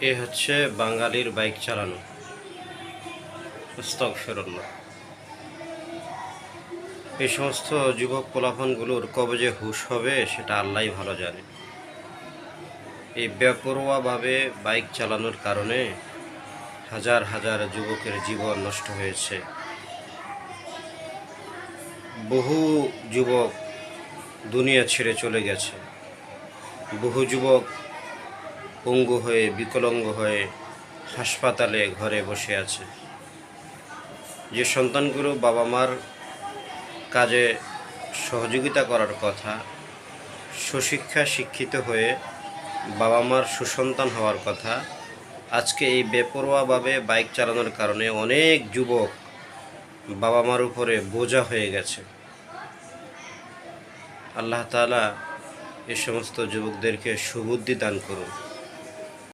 এ হচ্ছে বাঙালির বাইক চালানো। ফেরল্লা এই সমস্ত যুবক পোলাফনগুলোর কবে যে হুশ হবে, সেটা আল্লাহ ভালো জানে। এই বেপরোয়াভাবে বাইক চালানোর কারণে হাজার হাজার যুবকের জীবন নষ্ট হয়েছে। বহু যুবক দুনিয়া ছেড়ে চলে গেছে। বহু যুবক পঙ্গু হয়ে, বিকলাঙ্গ হয়ে হাসপাতালে ঘরে বসে আছে। যে সন্তানগুলো বাবা মার কাজে সহযোগিতা করার কথা, সুশিক্ষা শিক্ষিত হয়ে বাবা মার সুসন্তান হওয়ার কথা, আজকে এই বেপরোয়াভাবে বাইক চালানোর কারণে অনেক যুবক বাবা মার উপরে বোঝা হয়ে গেছে। আল্লাহ তাআলা এ সমস্ত যুবকদেরকে সুবুদ্ধি দান করুন।